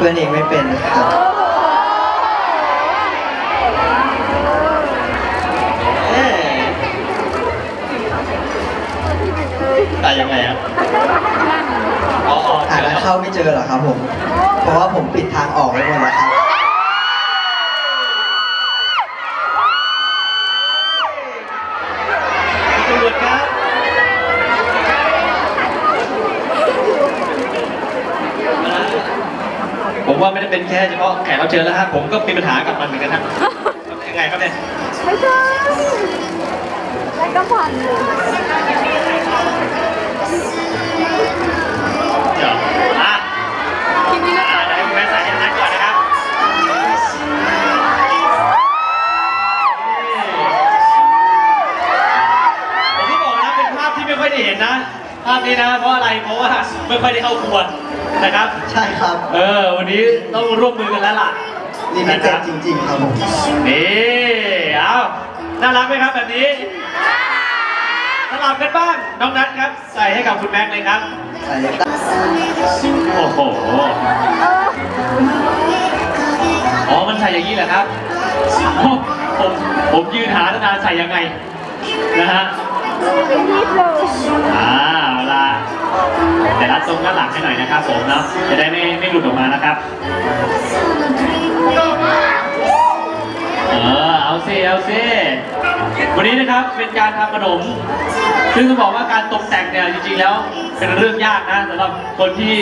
พื่อนเองไม่เป็นครับเอ๊ะแต่ยังไงอะอ๋ออ๋อหาเจอทางแล้ว เข้าไม่เจอหรอครับผม เพราะว่าผมปิดทางออกไว้หมดแล้วครับ ว่าไม่ได้เป็นแค่เฉพาะแขกรับเชิญแล้วฮะผมก็มีปัญหากับมันเหมือนกันฮะยังไงครับเนี่ยไม่ใช่แล้ก็ผ่านเลยเดี๋ยวอะคลิปนี้นะอ่าเดี๋ยวให้คุณแม่ใส่ให้ท่านก่อนนะครับผมที่บอกนะเป็นภาพที่ไม่ค่อยได้เห็นนะภาพนี้นะเพราะอะไรเพราะว่าไม่ค่อยได้เข้าครัว นะครับ ใช่ครับ เออ วันนี้ต้องร่วมมือกันแล้วล่ะลิมิเต็ดจริงๆครับผมนี่เอาน่ารักไหมครับแบบนี้สลับกันบ้างน้องนัทครับ ใส่ให้กับคุณแม็กซ์เลยครับ ใส่ตั้งโอ้โหอ๋อมันใส่อย่างนี้เหรอครับโอ้ผมผมยืนหาตั้งนานใส่ยังไงนะฮะเป็นนิดเลยอ่าเอาละ แต่รัดตรงด้านหลังให้หน่อยนะครับผมเนาะจะได้ไม่ไม่หลุดออกมานะครับ เออเอาซิเอาซิวันนี้นะครับเป็นการทำขนม ซึ่งจะบอกว่าการตกแต่งเนี่ยจริงๆแล้วเป็นเรื่องยากนะสำหรับคนที่